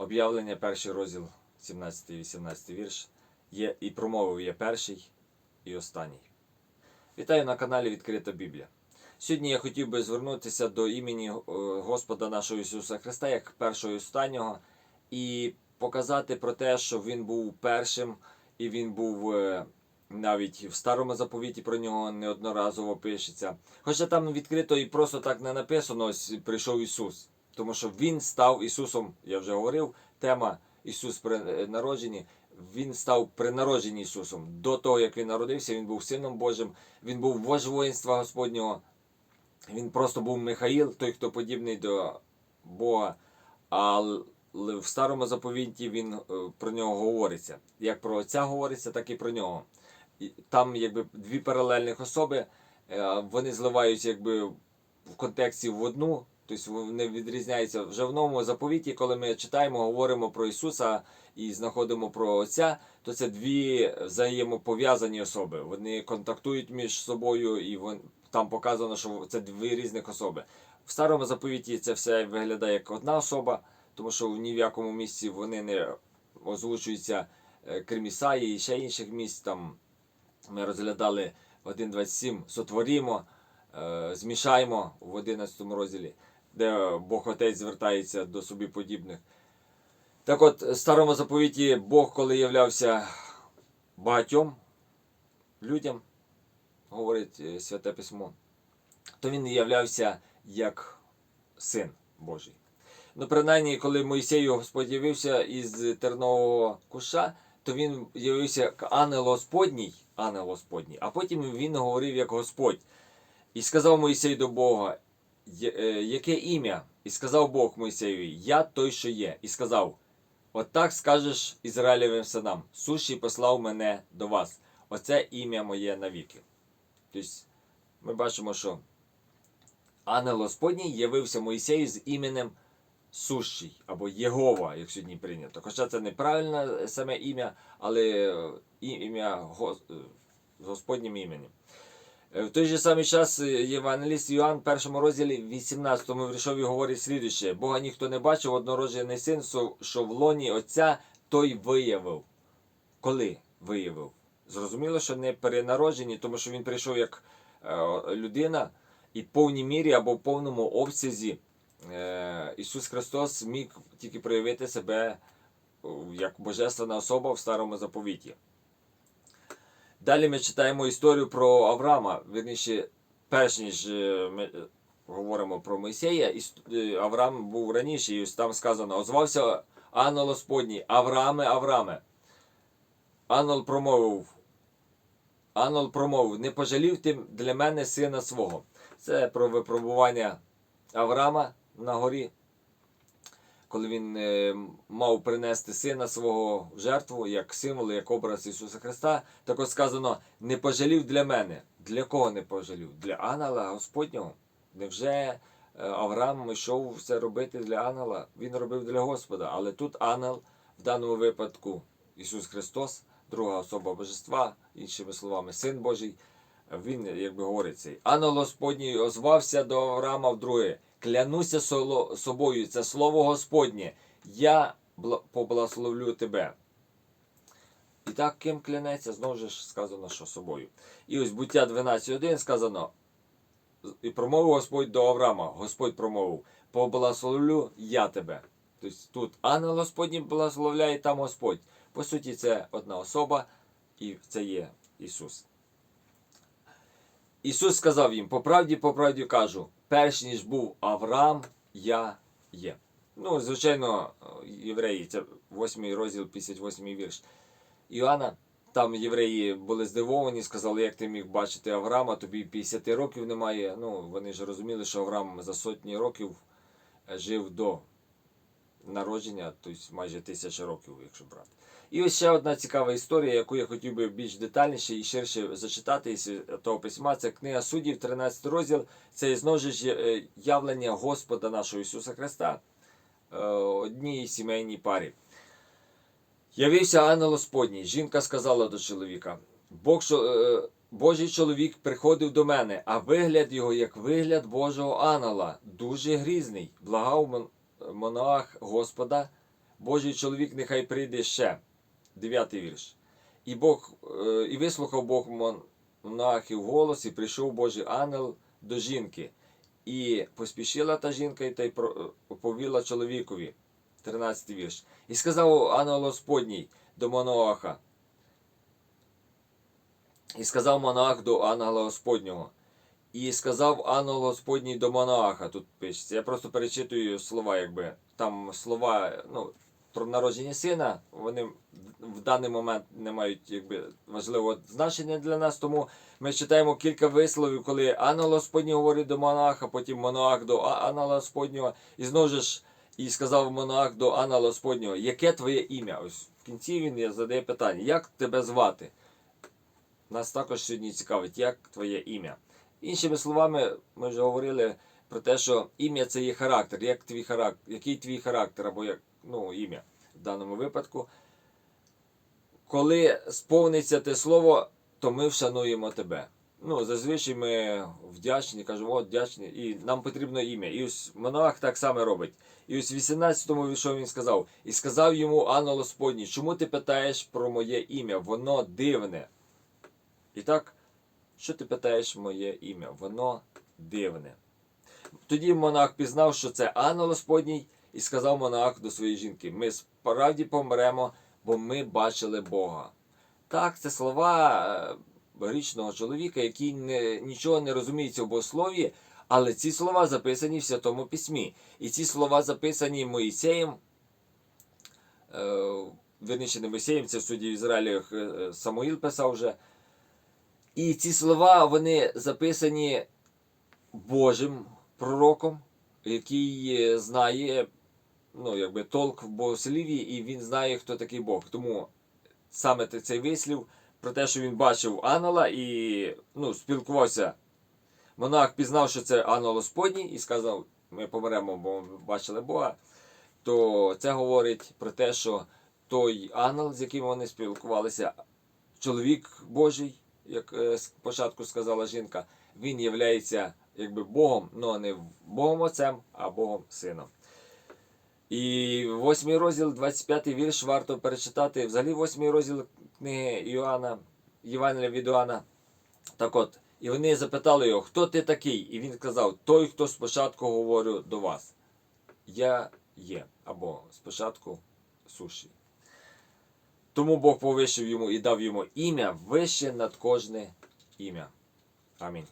Об'явлення, перший розділ, 17 і 18 вірш. Є і промовив є перший і останній. Вітаю на каналі Відкрита Біблія. Сьогодні я хотів би звернутися до імені е, Господа нашого Ісуса Христа як першого і останнього, і показати про те, що Він був першим, і Він був е, навіть в старому заповіті про нього неодноразово пишеться. Хоча там відкрито і просто так не написано, ось прийшов Ісус. Тому що Він став Ісусом, я вже говорив, тема Ісус при народженні. Він став при народженні Ісусом. До того, як він народився, він був Сином Божим, він був вождь воїнства Господнього. Він просто був Михаїл, той, хто подібний до Бога. Але в старому заповіті він е, про нього говориться. Як про Отця говориться, так і про нього. Там якби дві паралельних особи, е, вони зливаються якби в контексті в одну. Тобто вони відрізняються вже в новому заповіті, коли ми читаємо, говоримо про Ісуса і знаходимо про Отця, то це дві взаємопов'язані особи. Вони контактують між собою, і вон, там показано, що це дві різних особи. В старому заповіті це все виглядає як одна особа, тому що ні в якому місці вони не озвучуються, е, крім Ісаї і ще інших місць. Там ми розглядали 1.27 сотворімо, е, змішаємо в 11 розділі, де Бог Отець звертається до собі подібних. Так от, в старому заповіті Бог, коли являвся багатьом людям, говорить е, Святе Письмо, то він являвся як син Божий. Ну, принаймні, коли Мойсею Господь явився із тернового куша, то він явився як ангел Господній, ангел Господній, а потім він говорив як Господь. І сказав Мойсей до Бога, «Є- е, яке ім'я? І сказав Бог Мойсеєві, я той, що є. І сказав, отак скажеш Ізраїлевим синам, суші послав мене до вас. Оце ім'я моє навіки. Тобто ми бачимо, що ангел Господній явився Моїсею з іменем Сущий або Єгова, як сьогодні прийнято. Хоча це неправильне саме ім'я, але е, ім'я е, Господнім іменем. Е, В той же самий час е, Євангеліст Йоанн в першому розділі 18 віршові говорить слідуще. Бога ніхто не бачив, однороджений син, що в лоні Отця той виявив. Коли виявив? Зрозуміло, що не перенароджені, тому що він прийшов як е, людина і в повній мірі або в повному обсязі Ісус Христос міг тільки проявити себе як божественна особа в старому заповіті. Далі ми читаємо історію про Авраама. Вірніше, перш ніж е, ми е, говоримо про Мойсея, е, Авраам був раніше, і там сказано: озвався ангел Господній, Аврааме, Аврааме. Ангел промовив. Ангел промовив, не пожалів ти для мене сина свого. Це про випробування Авраама на горі, коли він е, мав принести сина свого в жертву як символ, як образ Ісуса Христа. Так от сказано, не пожалів для мене. Для кого не пожалів? Для ангела Господнього. Невже е, Авраам йшов це робити для ангела? Він робив для Господа. Але тут ангел, в даному випадку Ісус Христос, друга особа Божества, іншими словами, Син Божий. Він, якби говорить цей. Ангел Господній озвався до Авраама вдруге. Клянуся собою, це слово Господнє. Я бла- поблагословлю тебе. І так, ким клянеться, знову ж сказано, що собою. І ось буття 12.1 сказано. І промовив Господь до Авраама. Господь промовив: поблагословлю я тебе. Тобто тут ангел Господній благословляє, там Господь. По суті, це одна особа, і це є Ісус. Ісус сказав їм: по правді, по правді кажу, перш ніж був Авраам, я є. Ну, звичайно, євреї, це 8 розділ, 58 вірш. Іоанна, там євреї були здивовані, сказали, як ти міг бачити Авраама, тобі 50 років немає. Ну, вони ж розуміли, що Авраам за сотні років е, жив до народження, тобто майже тисяча років, якщо брати. І ось ще одна цікава історія, яку я хотів би більш детальніше і ширше зачитати із того письма. Це книга суддів, 13 розділ. Це знову ж е, явлення Господа нашого Ісуса Христа е, одній сімейній парі. Явився ангел Господній. Жінка сказала до чоловіка: Бог, е, Божий чоловік приходив до мене, а вигляд його як вигляд Божого ангела, дуже грізний. Благав монах Господа Божий чоловік нехай прийде ще. Дев'ятий вірш. І Бог, е, і вислухав Бог монахів голос, і прийшов Божий ангел до жінки. І поспішила та жінка, і та й оповіла чоловікові. 13 вірш. І сказав ангел Господній до Моноаха. І сказав монах до ангела Господнього. І сказав ангел Господній до Моноаха. Тут пишеться. Я просто перечитую слова, якби. Там слова, ну, про народження сина, вони в даний момент не мають якби, важливого значення для нас, тому ми читаємо кілька висловів, коли ангел Господній говорить до Моноаха, потім Моноах до ангела Господнього, і знову ж і сказав Моноах до ангела Господнього, яке твоє ім'я? Ось в кінці він задає питання, як тебе звати? Нас також сьогодні цікавить, як твоє ім'я. Іншими словами, ми вже говорили про те, що ім'я це є характер, як твій характер, який твій характер або як ну, ім'я в даному випадку. Коли сповниться те слово, то ми вшануємо тебе. Ну, зазвичай ми вдячні, кажемо, от вдячні, і нам потрібно ім'я. І ось монах так само робить. І ось в 18-му вірші він сказав: І сказав йому ангел Господній, чому ти питаєш про моє ім'я? Воно дивне. І так, що ти питаєш моє ім'я? Воно дивне. Тоді монах пізнав, що це ангел Господній, і сказав монах до своєї жінки: Ми справді помремо, бо ми бачили Бога. Так, це слова е, грішного чоловіка, який не, нічого не розуміється в богослов'ї, але ці слова записані в Святому Письмі. І ці слова записані Моїсеєм, е, верніше не Моїсеєм, це в суді Ізраїлі е, Самуїл писав вже. І ці слова вони записані Божим пророком, який е, знає ну, якби, толк в богослів'ї, і він знає, хто такий Бог. Тому саме цей вислів про те, що він бачив ангела і ну, спілкувався. Монах пізнав, що це ангел Господній, і сказав: ми помремо, бо ми бачили Бога. То це говорить про те, що той ангел, з яким вони спілкувалися, чоловік Божий, як е, спочатку сказала жінка, він є якби Богом, але не Богом Отцем, а Богом Сином. І восьмий розділ, 25 вірш варто перечитати. Взагалі, восьмий розділ книги Іоанна, Євангелія від Іоанна. Так от, і вони запитали його, хто ти такий? І він сказав, той, хто спочатку говорю до вас. Я є, або спочатку суші. Тому Бог повищив йому і дав йому ім'я вище над кожне ім'я. Амінь.